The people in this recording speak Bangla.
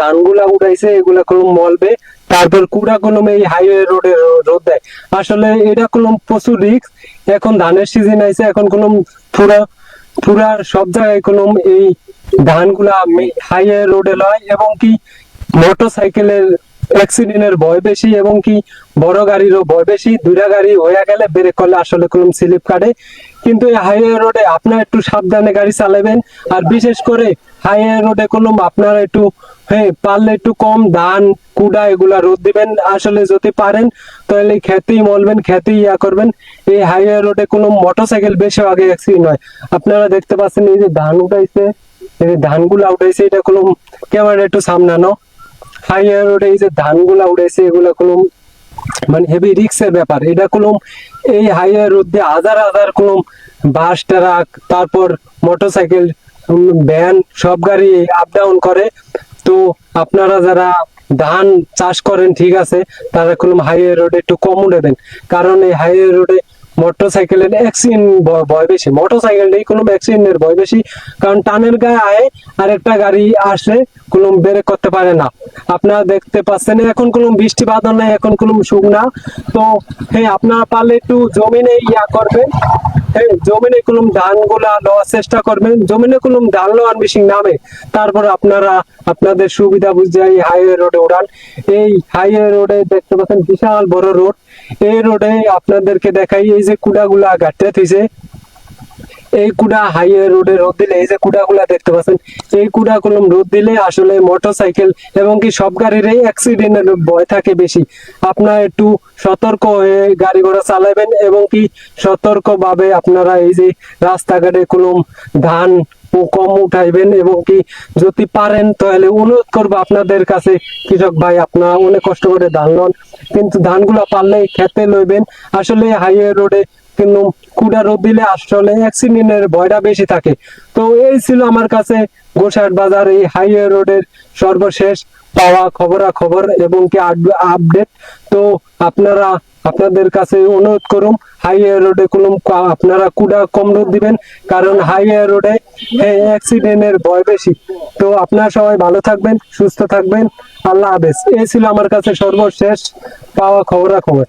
ধানগুলা উঠাইছে, এগুলা কলম মলবে। তারপর কুড়া কলম এই হাইওয়ে রোডে রোদ দেয়। আসলে এটা কলম প্রচুর রিক্স এখন ধানের সিজন আইছে, এখন কলম পুরা পুরা সব জায়গায় কলম এই ধানগুলা হাইওয়ে রোডে লয় এবং কি মোটর সাইকেলের অ্যাক্সিডেন্টের ভয় বেশি এবং কি বড় গাড়িরও ভয় বেশি। দুইটা গাড়ি হয়ে গেলে ব্রেক করলে আসলে কলম স্লিপ কাটে। কিন্তু এই হাইওয়ে রোডে আপনারা একটু সাবধানে গাড়ি চালাবেন। আর বিশেষ করে হাইওয়ে রোডে কলম আপনারা একটু হ্যাঁ পারলে একটু কম ধান, কুড়া এগুলা রোদ দিবেন আসলে যদি পারেন, তাহলে খেতেই মলবেন খেতেই ইয়া করবেন। এই হাইওয়ে রোডে কোনো মোটরসাইকেল বেশি আগে অ্যাক্সিডেন্ট হয়। আপনারা দেখতে পাচ্ছেন এই যে ধান উঠাইছে, এই ধানগুলা উঠাইছে, এটা কোনো ক্যামেরা একটু সামনানো হাইওয়ে রোডে এই যে ধানগুলা উঠাইছে এগুলা কোনো মানে হেভি রিক্সের ব্যাপার। এটা কোনো এই হাইওয়ে রোড দিয়ে হাজার হাজার কোনো বাস ট্রাক তারপর মোটরসাইকেল ভ্যান সব গাড়ি আপ ডাউন করে। তো আপনারা যারা ধান চাষ করেন, ঠিক আছে, তারা কোনো হাইওয়ে রোডে একটু কম উঠেবেন কারণ এই হাইওয়ে রোডে মোটরসাইকেলের অ্যাক্সিডেন্ট ভয় বেশি। মোটরসাইকেল নেই কোনো অ্যাক্সিডেন্টের ভয় বেশি। কারণ টানের গায়ে আয় আর একটা গাড়ি আসে কোনো বেরে করতে পারে না। আপনারা দেখতে পাচ্ছেন, এখন কোনো বৃষ্টি বাদল নাই, এখন কোনো শুকনা। তো হ্যাঁ আপনারা পারলে একটু জমিনে ইয়া করবেন। হ্যাঁ জমিনে কুলুম ধানগুলা লওয়ার চেষ্টা করবেন। জমিনে কুলুম ধান লোয়ার মেশিন নামে, তারপর আপনারা আপনাদের সুবিধা বুঝে এই হাইওয়ে রোডে উড়ান। এই হাইওয়ে রোডে দেখতে পাচ্ছেন বিশাল বড় রোড এই রোডে আপনাদেরকে দেখাই, এই যে কুড়াগুলা গাঁটতে থইছে। এই কুড়া হাইওয়ে রোডে রোদ দিলে, এই যে কুড়াগুলা দেখতে পাচ্ছেন, এই কুড়া কলম রোদ দিলে আসলে মোটরসাইকেল এবং কি সব গাড়ির এই অ্যাক্সিডেন্টের ভয় থাকে বেশি। আপনারা একটু সতর্ক হয়ে গাড়ি ঘোড়া চালাবেন এবং কি সতর্ক ভাবে আপনারা এই যে রাস্তাঘাটে কলম ধান কম উঠাইবেন এবং কি যদি পারেন তাহলে অনুরোধ করব আপনাদের কাছে। কৃষক ভাই, আপনারা অনেক কষ্ট করে ধান লন, কিন্তু ধানগুলো পারলে খেতে লইবেন। আসলে হাইওয়ে রোডে কিন্তু কুড়া রোদ দিলে আসলে অ্যাক্সিডেন্টের ভয়টা বেশি থাকে। তো এই ছিল আমার কাছে গোসাট বাজার, এই হাইওয়ে রোডের সর্বশেষ পাওয়া খবরা খবর এবং কি আপডেট তো আপনারা, আপনাদের কাছে অনুরোধ করুন হাইওয়ে রোডে কোনো আপনারা কুড়া কম রোদ দিবেন, কারণ হাইওয়ে রোডে অ্যাক্সিডেন্টের ভয় বেশি। তো আপনারা সবাই ভালো থাকবেন, সুস্থ থাকবেন, আল্লাহ হাফেজ। এই ছিল আমার কাছে সর্বশেষ পাওয়া খবরা খবর